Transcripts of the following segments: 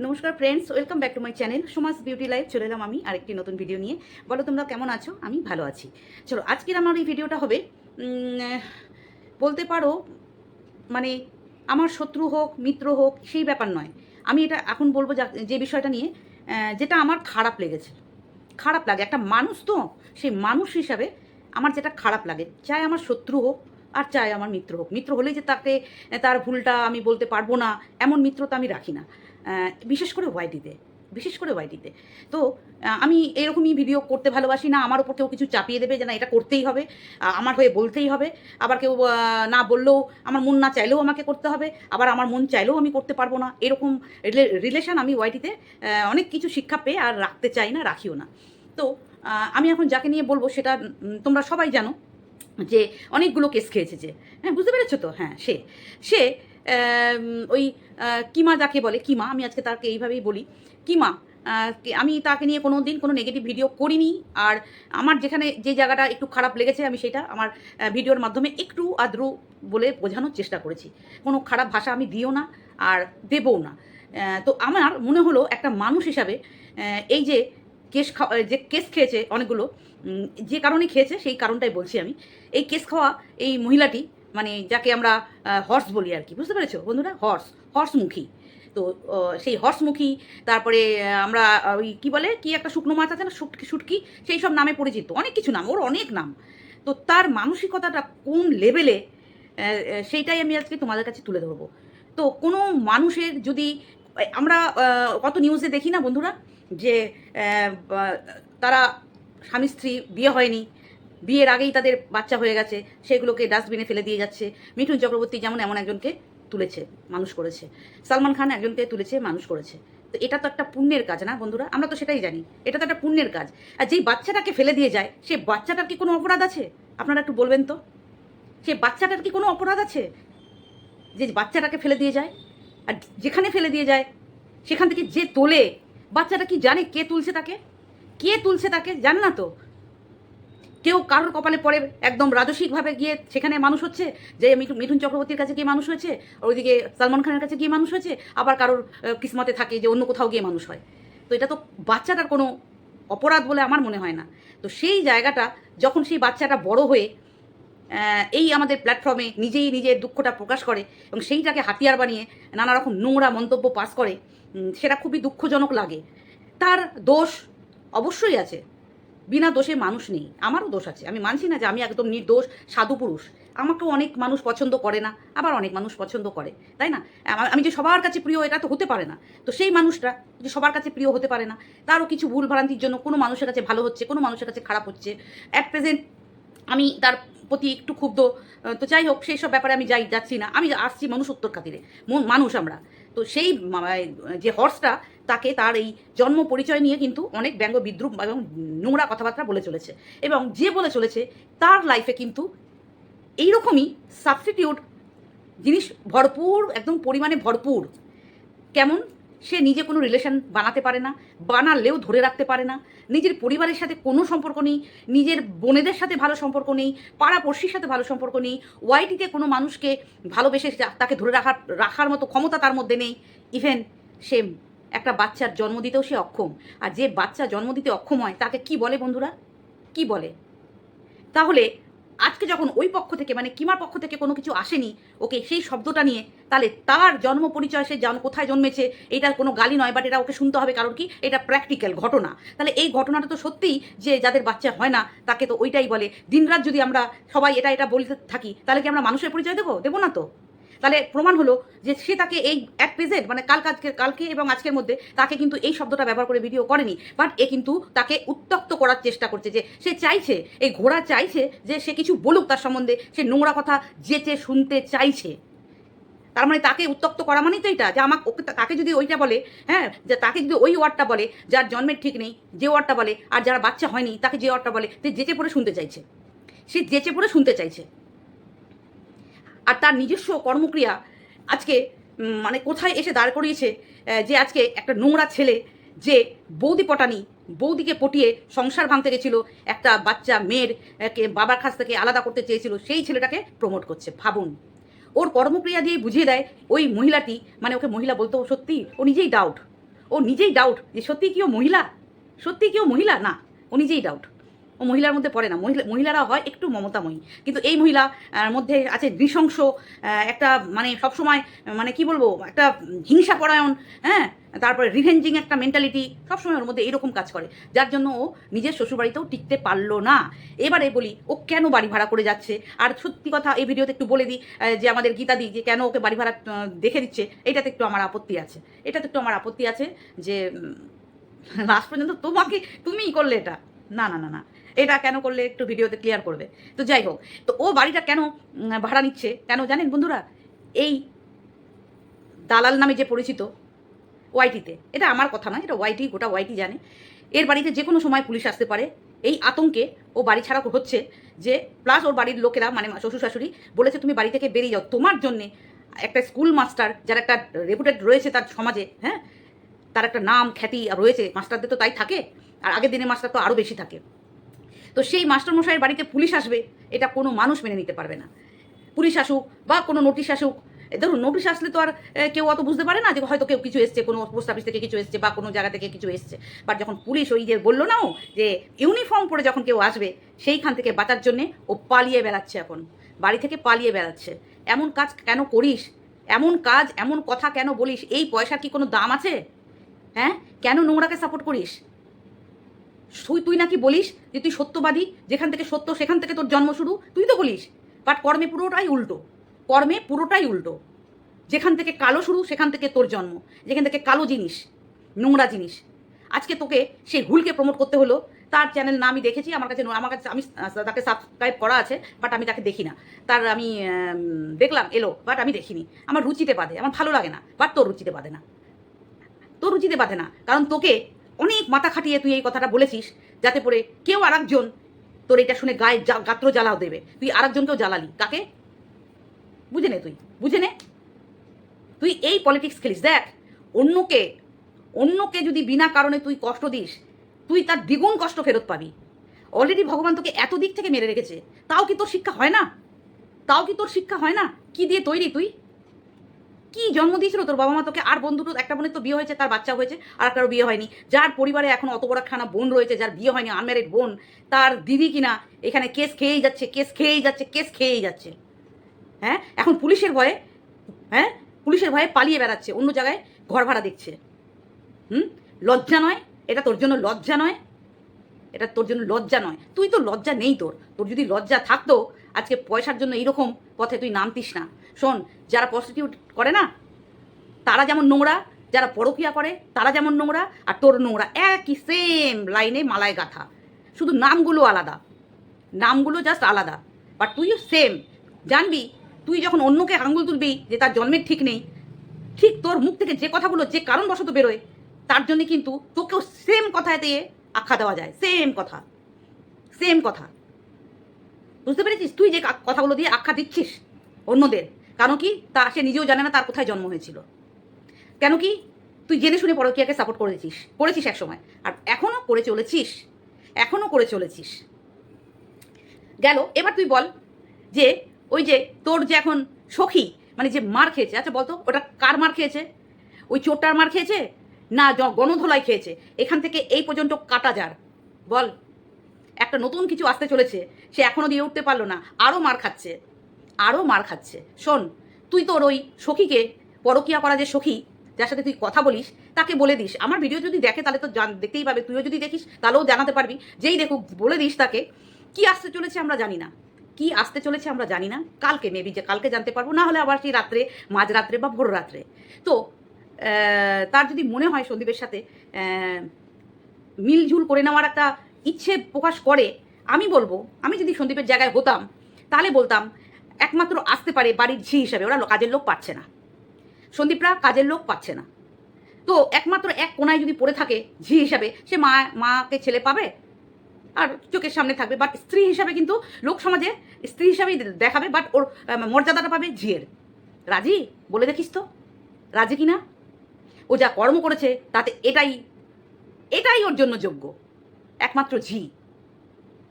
নমস্কার friends welcome back to my channel Samaj beauty life চলে এলাম আমি আরেকটি নতুন ভিডিও নিয়ে। বলো তোমরা কেমন আছো? আমি ভালো আছি। চলো, আজকের আমার এই ভিডিওটা হবে বলতে পারো মানে আমার শত্রু হোক, মিত্র হোক, সেই ব্যাপার নয়। আমি এটা এখন বলব যা- বিষয়টা নিয়ে যেটা আমার খারাপ লেগেছে। খারাপ লাগে। একটা মানুষ তো, সেই মানুষ হিসাবে আমার যেটা খারাপ লাগে। চাই আমার শত্রু হোক, আর চাই আমার মিত্র হোক। মিত্র হলেই যে তাকে, তার ভুলটা আমি বলতে পারব না, এমন মিত্রতা আমি রাখি না। বিশেষ করে ওয়াইটিতে বিশেষ করে ওয়াইটিতে তো। আমি এরকমই ভিডিও করতে ভালোবাসি না, আমার ওপর কেউ কিছু চাপিয়ে দেবে যে না, এটা করতেই হবে আমার হয়ে বলতেই হবে। আবার কেউ না বললেও, আমার মন না চাইলেও আমাকে করতে হবে, আবার আমার মন চাইলেও আমি করতে পারব না। এরকম রিলেশন আমি ওয়াইটিতে অনেক কিছু শিক্ষা পেয়ে আর রাখতে চাই না, রাখিও না। তো আমি এখন যাকে নিয়ে বলব সেটা তোমরা সবাই জানো যে অনেকগুলো কেস খেয়েছে যে। হ্যাঁ বুঝতে পেরেছ তো? হ্যাঁ সে। সে ওই কিমা যাকে বলে, কিমা, আমি আজকে তাকে এইভাবেই বলি। কিমা আমি তাকে নিয়ে কোনো দিন কোনো নেগেটিভ ভিডিও করিনি। আর আমার যেখানে যে জায়গাটা একটু খারাপ লেগেছে, আমি সেটা আমার ভিডিওর মাধ্যমে একটু আদ্রু বলে বোঝানোর চেষ্টা করেছি। কোনো খারাপ ভাষা আমি দিও না আর দেবও না। তো আমার মনে হলো একটা মানুষ হিসাবে এই যে কেস খাওয়া যে কেস খেয়েছে অনেকগুলো যে কারণে খেয়েছে সেই কারণটাই বলছি আমি। এই কেস খাওয়া এই মহিলাটি মানে যাকে আমরা হর্স বলি আর কি, বুঝতে পেরেছ বন্ধুরা? হর্স হর্সমুখী তো সেই হর্সমুখী তারপরে আমরা ওই কী বলে, কি একটা শুকনো মাছ আছে না শুটকি শুটকি, সেই সব নামে পরিচিত, অনেক কিছু নাম, ওর অনেক নাম। তো তার মানসিকতাটা কোন লেভেলে সেইটাই আমি আজকে তোমাদের কাছে তুলে ধরবো। তো কোনো মানুষের যদি আমরা কত নিউজে দেখি না বন্ধুরা, যে তারা স্বামী স্ত্রী বিয়ে হয়নি বিয়ের আগেই তাদের বাচ্চা হয়ে গেছে, সেগুলোকে ডাস্টবিনে ফেলে দিয়ে যাচ্ছে। মিঠুন চক্রবর্তী যেমন এমন একজনকে তুলেছে, মানুষ করেছে। সালমান খান একজনকে তুলেছে, মানুষ করেছে। তো এটা তো একটা পুণ্যের কাজ না বন্ধুরা? আমরা তো সেটাই জানি। এটা তো একটা পুণ্যের কাজ। আর যেই বাচ্চাটাকে ফেলে দিয়ে যায়, সে বাচ্চাটার কি কোনো অপরাধ আছে? আপনারা একটু বলবেন তো। সে বাচ্চাটার কি কোনো অপরাধ আছে? যে বাচ্চাটাকে ফেলে দিয়ে যায়, আর যেখানে ফেলে দিয়ে যায়, সেখান থেকে যে তোলে, বাচ্চাটা কি জানে কে তুলছে তাকে? কে তুলছে তাকে? জানে না তো। কেউ কারোর কপালে পড়ে একদম রাজসিকভাবে গিয়ে সেখানে মানুষ হচ্ছে? যে মিঠুন চক্রবর্তীর কাছে গিয়ে মানুষ হয়েছে ওইদিকে সালমান খানের কাছে গিয়ে মানুষ হয়েছে আবার কারোর কিসমতে থাকে যে অন্য কোথাও গিয়ে মানুষ হয়? তো এটা তো বাচ্চাটার কোনো অপরাধ বলে আমার মনে হয় না। তো সেই জায়গাটা যখন সেই বাচ্চাটা বড় হয়ে এই আমাদের প্ল্যাটফর্মে নিজেই নিজের দুঃখটা প্রকাশ করে এবং সেইটাকে হাতিয়ার বানিয়ে নানা রকম নোংরা মন্তব্য পাস করে সেটা খুবই দুঃখজনক লাগে। তার দোষ অবশ্যই আছে। বিনা দোষে মানুষ নেই। আমারও দোষ আছে। আমি মানছি না যে আমি একদম নির্দোষ, সাধু পুরুষ। আমাকেও অনেক মানুষ পছন্দ করে না, আবার অনেক মানুষ পছন্দ করে, তাই না? আমি যে সবার কাছে প্রিয়, এটা তো হতে পারে না। তো সেই মানুষটা যে সবার কাছে প্রিয় হতে পারে না, তারও কিছু ভুল ভ্রান্তির জন্য কোনো মানুষের কাছে ভালো হচ্ছে, কোনো মানুষের কাছে খারাপ হচ্ছে। অ্যাট প্রেজেন্ট আমি তার প্রতি একটু ক্ষুব্ধ। তো যাই হোক, সেই সব ব্যাপারে আমি যাই, যাচ্ছি না। আমি আসছি মানুষ উত্তর খাতিরে। মন- মানুষ আমরা। তো সেই যে হর্সটা তাকে তার এই জন্ম পরিচয় নিয়ে কিন্তু অনেক ব্যঙ্গ বিদ্রুপ এবং নোংরা কথাবার্তা বলে চলেছে। এবং যে বলে চলেছে, তার লাইফে কিন্তু এইরকমই সাবস্টিটিউট জিনিস ভরপুর, একদম পরিমাণে ভরপুর। কেমন? সে নিজে কোনো রিলেশন বানাতে পারে না, বানালেও ধরে রাখতে পারে না। নিজের পরিবারের সাথে কোনো সম্পর্ক নেই, নিজের বোনেদের সাথে ভালো সম্পর্ক নেই, পাড়াপড়শির সাথে ভালো সম্পর্ক নেই ওয়াইটিতে কোনো মানুষকে ভালোবেসে তাকে ধরে রাখার রাখার মতো ক্ষমতা তার মধ্যে নেই। ইভেন সে একটা বাচ্চার জন্ম দিতেও সে অক্ষম। আর যে বাচ্চা জন্ম দিতে অক্ষম হয়, তাকে কি বলে বন্ধুরা? কি বলে? তাহলে আজকে যখন ওই পক্ষ থেকে মানে কিমার পক্ষ থেকে কোনো কিছু আসেনি, ওকে সেই শব্দটা নিয়ে, তাহলে তার জন্ম পরিচয় সে জন কোথায় জন্মেছে এটার কোনো গালি নয় বাট এটা ওকে শুনতে হবে, কারণ কি? এটা প্র্যাকটিক্যাল ঘটনা। তাহলে এই ঘটনাটা তো সত্যিই যে যাদের বাচ্চা হয় না, তাকে তো ওইটাই বলে। দিনরাত যদি আমরা সবাই এটা এটা বলতে থাকি, তাহলে কি আমরা মানুষের পরিচয় দেবো? দেবো না তো? তাহলে প্রমাণ হলো যে সে তাকে এই অ্যাট প্রেজেন্ট মানে কাল কালকে কালকে এবং আজকের মধ্যে তাকে কিন্তু এই শব্দটা ব্যবহার করে ভিডিও করেনি। বাট এ কিন্তু তাকে উত্তক্ত করার চেষ্টা করছে যে সে চাইছে, এই ঘোড়া চাইছে যে সে কিছু বলুক তার সম্বন্ধে, সে নোংরা কথা যেচে শুনতে চাইছে। তার মানে তাকে উত্তক্ত করা মানেই তো এটা, যে আমাকে ওকে তাকে যদি ওইটা বলে হ্যাঁ যে তাকে যদি ওই ওয়ার্ডটা বলে, যার জন্মের ঠিক নেই, যে ওয়ার্ডটা বলে, আর যারা বাচ্চা হয়নি, তাকে যে ওয়ার্ডটা বলে সে যেচে পড়ে শুনতে চাইছে। সে যেচে পড়ে শুনতে চাইছে। আর তার নিজস্ব কর্মক্রিয়া আজকে মানে কোথায় এসে দাঁড় করিয়েছে যে আজকে একটা নোংরা ছেলে যে বৌদি পটানি, বৌদিকে পটিয়ে সংসার ভাঙতে গেছিল, একটা বাচ্চা মেয়ের কে বাবার কাছ থেকে আলাদা করতে চেয়েছিল, সেই ছেলেটাকে প্রমোট করছে, ভাবুন। ওর কর্মক্রিয়া দিয়ে বুঝিয়ে দেয় ওই মহিলাটি মানে ওকে মহিলা বলতেও সত্যি, ও নিজেই ডাউট ও নিজেই ডাউট যে সত্যি কি ও মহিলা? সত্যি কি ও মহিলা? না, ও নিজেই ডাউট ও মহিলার মধ্যে পড়ে না। মহিলা মহিলারা হয় একটু মমতাময়ী। কিন্তু এই মহিলা মধ্যে আছে নৃশংস একটা মানে সবসময় মানে কি বলব, একটা হিংসা পরায়ণ হ্যাঁ? তারপরে রিভেঞ্জিং একটা মেন্টালিটি সবসময় ওর মধ্যে এরকম কাজ করে। যার জন্য ও নিজের শ্বশুরবাড়িতেও টিকতে পারল না। এবারে বলি, ও কেন বাড়ি ভাড়া করে যাচ্ছে? আর সত্যি কথা, এই ভিডিওতে একটু বলে দিই যে আমাদের গীতা গীতাদি যে কেন ওকে বাড়ি ভাড়া দেখে দিচ্ছে, এটাতে একটু আমার আপত্তি আছে। এটাতে একটু আমার আপত্তি আছে যে লাস্ট পর্যন্ত তোমাকে, তুমিই করলে এটা। না না না না। এটা কেন করলে একটু ভিডিওতে ক্লিয়ার করবে? তো যাই হোক, তো ও বাড়িটা কেন ভাড়া নিচ্ছে? কেন জানেন বন্ধুরা? এই দালাল নামে যে পরিচিত ওয়াইটিতে, এটা আমার কথা নয়, এটা ওয়াইটি, গোটা ওয়াইটি জানে। এর বাড়িতে যে কোনো সময় পুলিশ আসতে পারে। এই আতঙ্কে ও বাড়ি ছাড়া হচ্ছে যে প্লাস ওর বাড়ির লোকেরা মানে শ্বশুর শাশুড়ি বলেছে, তুমি বাড়ি থেকে বেরিয়ে যাও। তোমার জন্যে একটা স্কুল মাস্টার যার একটা রেপুটেড রয়েছে তার সমাজে হ্যাঁ? তার একটা নাম, খ্যাতি রয়েছে। মাস্টারদের তো তাই থাকে। আর আগের দিনে মাস্টার তো আরও বেশি থাকে। তো সেই মাস্টারমশাইয়ের বাড়িতে পুলিশ আসবে, এটা কোনো মানুষ মেনে নিতে পারবে না। পুলিশ আসুক বা কোনো নোটিশ আসুক ধরুন নোটিশ আসলে তো আর কেউ অত বুঝতে পারে না যে হয়তো কেউ কিছু এসছে, কোনো পোস্ট অফিস থেকে কিছু এসছে বা কোনো জায়গা থেকে কিছু এসছে। বাট যখন পুলিশ ওই যে বলল নাও যে ইউনিফর্ম পরে যখন কেউ আসবে, সেইখান থেকে বাঁচার জন্যে ও পালিয়ে বেড়াচ্ছে এখন। বাড়ি থেকে পালিয়ে বেড়াচ্ছে। এমন কাজ কেন করিস? এমন কাজ, এমন কথা কেন বলিস? এই পয়সার কি কোনো দাম আছে? হ্যাঁ? কেন নোংরাকে সাপোর্ট করিস? তুই নাকি বলিস যে তুই সত্যবাদী? যেখান থেকে সত্য, সেখান থেকে তোর জন্ম শুরু? তুই তো বলিস। বাট কর্মে পুরোটাই উল্টো। কর্মে পুরোটাই উল্টো। যেখান থেকে কালো শুরু, সেখান থেকে তোর জন্ম। যেখান থেকে কালো জিনিস, নোংরা জিনিস। আজকে তোকে সেই ভুলকে প্রমোট করতে হলো। তার চ্যানেল না আমি দেখেছি, আমার কাছে আমার কাছে আমি তাকে সাবস্ক্রাইব করা আছে বাট আমি তাকে দেখি না। তার আমি দেখলাম, এলো বাট আমি দেখিনি। আমার রুচিতে বাঁধে, আমার ভালো লাগে না বাট তোর রুচিতে বাঁধে না। তোর রুচিতে বাঁধে না, কারণ তোকে অনেক মাথা খাটিয়ে তুই এই কথাটা বলেছিস যাতে করে কেউ আরেকজন তোর এটা শুনে গায়ে গাত্র জ্বালাও দেবে। তুই আরেকজনকেও জ্বালালি। কাকে? বুঝে নে তুই। বুঝে নে? তুই এই পলিটিক্স খেলিস। দেখ, অন্যকে অন্যকে যদি বিনা কারণে তুই কষ্ট দিস, তুই তার দ্বিগুণ কষ্ট ফেরত পাবি। অলরেডি ভগবান তোকে এত দিক থেকে মেরে রেখেছে। তাও কি তোর শিক্ষা হয় না? তাও কি তোর শিক্ষা হয় না? কি দিয়ে তৈরি তুই? কি জন্ম দিয়েছিল? তোর বাবা মা তোকে আর বন্ধু দুটো, একটা বোনের তো বিয়ে হয়েছে, তার বাচ্চা হয়েছে, আর একটারও বিয়ে হয়নি। যার পরিবারে এখন অত বড় খানা বোন রয়েছে, যার বিয়ে হয়নি আনম্যারিড বোন, তার দিদি কিনা, এখানে কেস খেয়েই যাচ্ছে, কেস খেয়েই যাচ্ছে, কেস খেয়েই যাচ্ছে। হ্যাঁ? এখন পুলিশের ভয়ে হ্যাঁ? পুলিশের ভয়ে পালিয়ে বেড়াচ্ছে, অন্য জায়গায় ঘর ভাড়া দেখছে। হুম? লজ্জা নয়? এটা তোর জন্য লজ্জা নয়? এটা তোর জন্য লজ্জা নয়। তুই তো লজ্জা নেই তোর। তোর যদি লজ্জা থাকতো, আজকে পয়সার জন্য এইরকম পথে তুই নামতিস না। শোন, যারা প্রস্টিটিউট করে না, তারা যেমন নোংরা, যারা পরকিয়া করে, তারা যেমন নোংরা, আর তোর নোংরা, একই সেম লাইনে মালায় গাথা। শুধু নামগুলো আলাদা। নামগুলো জাস্ট আলাদা। বাট তুইও সেম জানবি, তুই যখন অন্যকে আঙুল তুলবি যে তার জন্মের ঠিক নেই, ঠিক তোর মুখ থেকে যে কথাগুলো, যে কারণবশত বেরোয়, তার জন্য কিন্তু তোকেও সেম কথায় দিয়ে আখ্যা দেওয়া যায়। সেম কথা। সেম কথা। বুঝতে পেরেছিস? তুই যে কথাগুলো দিয়ে আখ্যা দিচ্ছিস অন্যদের কারণ কি? তা সে নিজেও জানে না তার কোথায় জন্ম হয়েছিল। কেন কি? তুই জেনে শুনে পরকীয়াকে সাপোর্ট করেছিস করেছিস এক সময় আর এখনও করে চলেছিস এখনও করে চলেছিস। গেল, এবার তুই বল যে, ওই যে তোর যে এখন সখী মানে যে মার খেয়েছে আচ্ছা বলতো, ওটা কার মার খেয়েছে? ওই চোরটার মার খেয়েছে? না গণধোলাই খেয়েছে। এখান থেকে এই পর্যন্ত কাটা যার। বল, একটা নতুন কিছু আসতে চলেছে, সে এখনও দিয়ে উঠতে পারল না আরও মার খাচ্ছে। আরও মার খাচ্ছে। শোন, তুই তোর ওই সখীকে, পরকিয়া করা যে সখী, যার সাথে তুই কথা বলিস, তাকে বলে দিস। আমার ভিডিও যদি দেখে, তাহলে তো দেখতেই পাবে। তুইও যদি দেখিস, তাহলেও জানাতে পারবি। যেই দেখুক, বলে দিস তাকে। কি আসতে চলেছে আমরা জানি না। কি আসতে চলেছে আমরা জানি না। কালকে মেবি যে কালকে জানতে পারব, না হলে আবার সেই রাত্রে, মাঝরাত্রে বা ভোর রাত্রে। তো তার যদি মনে হয় সন্দীপের সাথে মিলঝুল করে নেওয়ার একটা ইচ্ছে প্রকাশ করে, আমি বলব, আমি যদি সন্দীপের জায়গায় হতাম, তাহলে বলতাম একমাত্র আসতে পারে বাড়ির ঝি হিসাবে, ওরা কাজের লোক পাচ্ছে না। সন্দীপরা কাজের লোক পাচ্ছে না। তো একমাত্র এক কোনায় যদি পড়ে থাকে ঝি হিসাবে, সে মা, মাকে ছেলে পাবে আর চোখের সামনে থাকবে। বাট স্ত্রী হিসাবে কিন্তু লোক সমাজে স্ত্রী হিসাবেই দেখাবে বাট ওর মর্যাদাটা পাবে ঝিয়ের। রাজি? বলে দেখিস তো। রাজি কিনা? ও যা কর্ম করেছে, তাতে এটাই এটাই ওর জন্য যোগ্য। একমাত্র ঝি।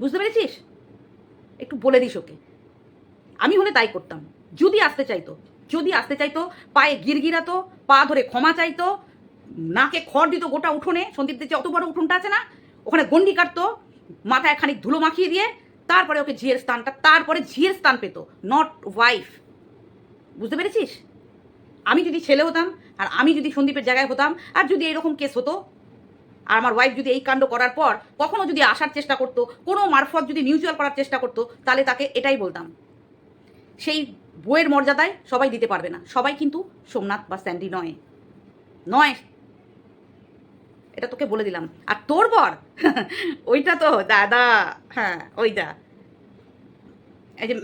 বুঝতে পেরেছিস? একটু বলে দিস ওকে। আমি হলে তাই করতাম। যদি আসতে চাইতো, যদি আসতে চাইতো, পায়ে গিরগিরাতো পা ধরে ক্ষমা চাইতো, নাকে খড় দিত গোটা উঠোনে সন্দীপদের যে অত বড় উঠোনটা আছে না, ওখানে গন্ডি কাটতো, মাথায় খানিক ধুলো মাখিয়ে দিয়ে, তারপরে ওকে ঝিয়ের স্থানটা, তারপরে ঝিয়ের স্থান পেত। নট ওয়াইফ বুঝতে পেরেছিস? আমি যদি ছেলে হতাম, আর আমি যদি সন্দীপের জায়গায় হতাম, আর যদি এরকম কেস হতো, আর আমার ওয়াইফ যদি এই কাণ্ড করার পর, কখনো যদি আসার চেষ্টা করতো, কোনো মারফত যদি মিউচুয়াল করার চেষ্টা করতো, তাহলে তাকে এটাই বলতাম। সেই বইয়ের মর্যাদায় সবাই দিতে পারবে না। সবাই কিন্তু সোমনাথ বা স্যান্ডি নয়। নয়। এটা তোকে বলে দিলাম। আর তোর বর? ওইটা তো দাদা। হ্যাঁ ওইটা। এই যে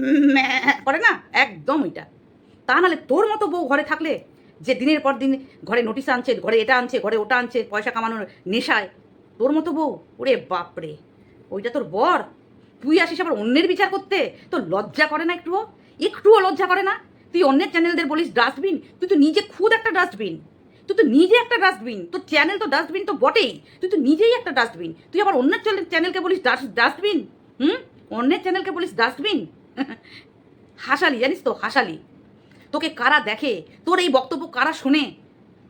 করে না? একদম ওইটা। তা নাহলে তোর মতো বউ ঘরে থাকলে যে দিনের পর দিন ঘরে নোটিশ আনছে, ঘরে এটা আনছে, ঘরে ওটা আনছে, পয়সা কামানোর নেশায়, তোর মতো বউ? ওরে বাপরে ওইটা তোর বর? তুই আসিস আবার অন্যের বিচার করতে? তোর লজ্জা করে না একটুও? একটুও লজ্জা করে না? তুই অন্যের চ্যানেলদের বলিস ডাস্টবিন তুই তো নিজে খুদ একটা ডাস্টবিন তুই তো নিজে একটা ডাস্টবিন তোর চ্যানেল তো ডাস্টবিন তো বটেই। তুই তো নিজেই একটা ডাস্টবিন তুই আবার অন্যের চ্যানেলকে বলিস ডাস্টবিন হুম? অন্যের চ্যানেলকে বলিস ডাস্টবিন হাসালি, জানিস তো, হাসালি। তোকে কারা দেখে? তোর এই বক্তব্য কারা শোনে?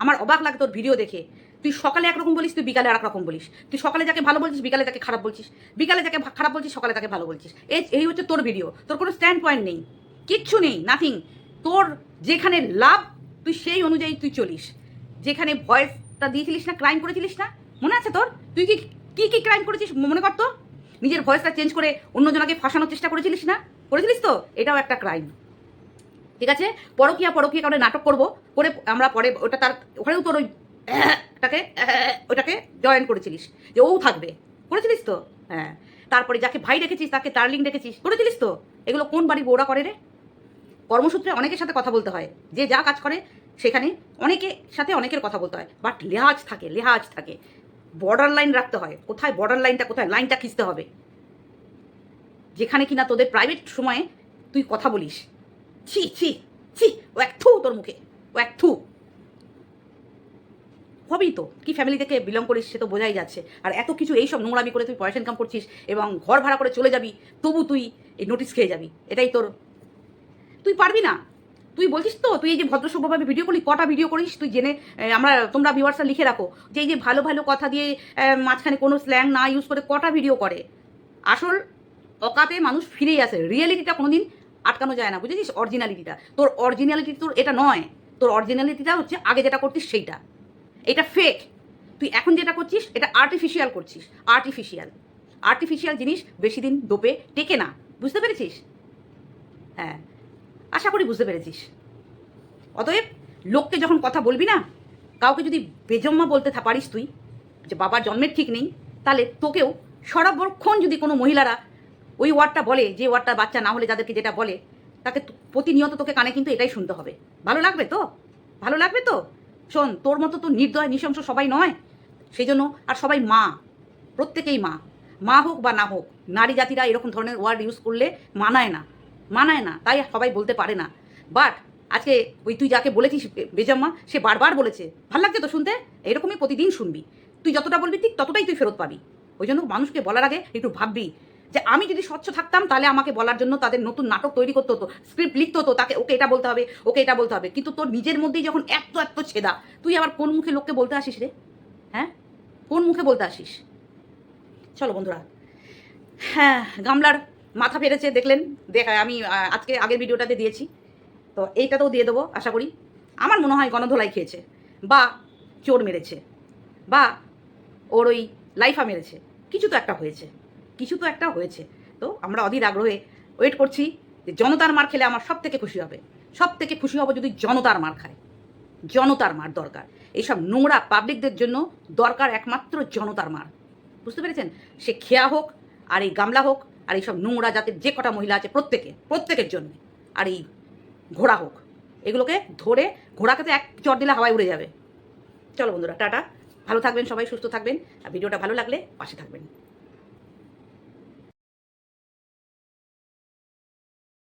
আমার অবাক লাগে তোর ভিডিও দেখে। তুই সকালে একরকম বলিস, তুই বিকালে আরেক রকম বলিস। তুই সকালে যাকে ভালো বলছিস, বিকালে তাকে খারাপ বলছিস। বিকালে যাকে খারাপ বলছিস, সকালে তাকে ভালো বলছিস। এই এই হচ্ছে তোর ভিডিও তোর কোনো স্ট্যান্ড পয়েন্ট নেই। কিচ্ছু নেই নাথিং তোর যেখানে লাভ, তুই সেই অনুযায়ী তুই চলিস। যেখানে ভয়েসটা দিয়েছিলিস না ক্রাইম করেছিলিস না, মনে আছে তোর? তুই কি কি কি ক্রাইম করেছিস মনে কর তো? নিজের ভয়েসটা চেঞ্জ করে অন্যজনকে ফাঁসানোর চেষ্টা করেছিলিস না? করেছিলিস তো? এটাও একটা ক্রাইম ঠিক আছে? পরকিয়া পরকিয়া কারণে নাটক করব, করে আমরা পরে ওটা তার, ওখানেও তোর ওই ওটাকে ওটাকে জয়েন করেছিলিস, যে ও থাকবে। করেছিলিস তো? হ্যাঁ। তারপরে যাকে ভাই রেখেছিস তাকে ডার্লিং রেখেছিস করেছিলিস তো? এগুলো কোন বাড়ি বউরা করে রে? কর্মসূত্রে অনেকের সাথে কথা বলতে হয়। যে যা কাজ করে সেখানে অনেকের সাথে অনেকের কথা বলতে হয়। বাট লেহাজ থাকে লেহাজ থাকে। বর্ডার লাইন রাখতে হয়। কোথায় বর্ডার লাইনটা কোথায় লাইনটা খিঁচতে হবে? যেখানে কিনা তোদের প্রাইভেট সময়ে তুই কথা বলিস। ছি ছি ছি ও এক থু তোর মুখে ও এক থু। হবেই তো। কি ফ্যামিলি থেকে বিলং করিস সে তো বোঝাই যাচ্ছে। আর এত কিছু এইসব নোংরামি করে তুই পয়সা ইনকাম করছিস এবং ঘর ভাড়া করে চলে যাবি, তবু তুই এই নোটিশ খেয়ে যাবি। এটাই তোর তুই পারবি না। তুই বলছিস তো, তুই এই যে ভদ্রসভ্যভাবে ভিডিও করলি, কটা ভিডিও করিস তুই জেনে আমরা, তোমরা ভিউয়ার্সরা লিখে রাখো। যে এই যে ভালো ভালো কথা দিয়ে মাঝখানে কোনো স্ল্যাং না ইউজ করে কটা ভিডিও করে। আসল অকাতে মানুষ ফিরেই আসে। রিয়েলিটিটা কোনোদিন আটকানো যায় না, বুঝেছিস? অরিজিনালিটিটা তোর অরিজিনালিটি তোর এটা নয়। তোর অরিজিনালিটিটা হচ্ছে আগে যেটা করতিস সেইটা। এটা ফেক তুই এখন যেটা করছিস, এটা আর্টিফিশিয়াল করছিস। আর্টিফিশিয়াল আর্টিফিশিয়াল জিনিস বেশি দিন দোপে টেকে না। বুঝতে পেরেছিস? হ্যাঁ। আশা করি বুঝতে পেরেছিস। অতএব লোককে যখন কথা বলবি না, কাউকে যদি বেজম্মা বলতে পারিস তুই, যে বাবার জন্মের ঠিক নেই, তাহলে তোকেও সর্বক্ষণ যদি কোনো মহিলারা ওই ওয়ার্ডটা বলে, যে ওয়ার্ডটা বাচ্চা না হলে যাদেরকে যেটা বলে, তাকে প্রতিনিয়ত তোকে কানে কিন্তু এটাই শুনতে হবে। ভালো লাগবে তো? ভালো লাগবে তো? শোন, তোর মতো তো নির্দয়, নৃশংস সবাই নয়। সেই জন্য আর সবাই মা, প্রত্যেকেই মা। মা হোক বা না হোক, নারী জাতিরা এরকম ধরনের ওয়ার্ড ইউজ করলে মানায় না। মানায় না, তাই সবাই বলতে পারে না। বাট আজকে ওই তুই যাকে বলেছিস, বেজাম্মা, সে বারবার বলেছে, ভালো লাগছে তো শুনতে? এরকমই প্রতিদিন শুনবি। তুই যতটা বলবি, ঠিক ততটাই তুই ফেরত পাবি। ওই জন্য মানুষকে বলার আগে একটু ভাববি যে আমি যদি স্বচ্ছ থাকতাম, তাহলে আমাকে বলার জন্য তাদের নতুন নাটক তৈরি করতে হতো স্ক্রিপ্ট লিখতে হতো, তাকে ওকে এটা বলতে হবে, ওকে এটা বলতে হবে। কিন্তু তোর নিজের মধ্যেই যখন এত এত ছেদা, তুই আবার কোন মুখে লোককে বলতে আসিস রে? হ্যাঁ? কোন মুখে বলতে আসিস? চলো বন্ধুরা হ্যাঁ গামলার মাথা ফেরেছে দেখলেন? দেখা, আমি আজকে আগের ভিডিওটাতে দিয়েছি। তো এইটাতেও দিয়ে দেবো, আশা করি। আমার মনে হয় গণধোলাই খেয়েছে, বা চোর মেরেছে, বা ওর ওই লাইফা মেরেছে। কিছু তো একটা হয়েছে, কিছু তো একটা হয়েছে। তো আমরা অধীর আগ্রহে ওয়েট করছি যে জনতার মার খেলে আমার সব থেকে খুশি হবে। সব থেকে খুশি হব যদি জনতার মার খায়। জনতার মার দরকার। এইসব নোংরা পাবলিকদের জন্য দরকার একমাত্র জনতার মার। বুঝতে পেরেছেন? সে খেয়া হোক আর এই গামলা হোক আর এইসব নোংরা জাতের যে কটা মহিলা আছে প্রত্যেকে, প্রত্যেকের জন্য। আর এই ঘোড়া হোক, এগুলোকে ধরে ঘোড়াকে তো এক চর দিলে হাওয়ায় উড়ে যাবে। চলো বন্ধুরা, টাটা। ভালো থাকবেন সবাই, সুস্থ থাকবেন। আর ভিডিওটা ভালো লাগলে পাশে থাকবেন।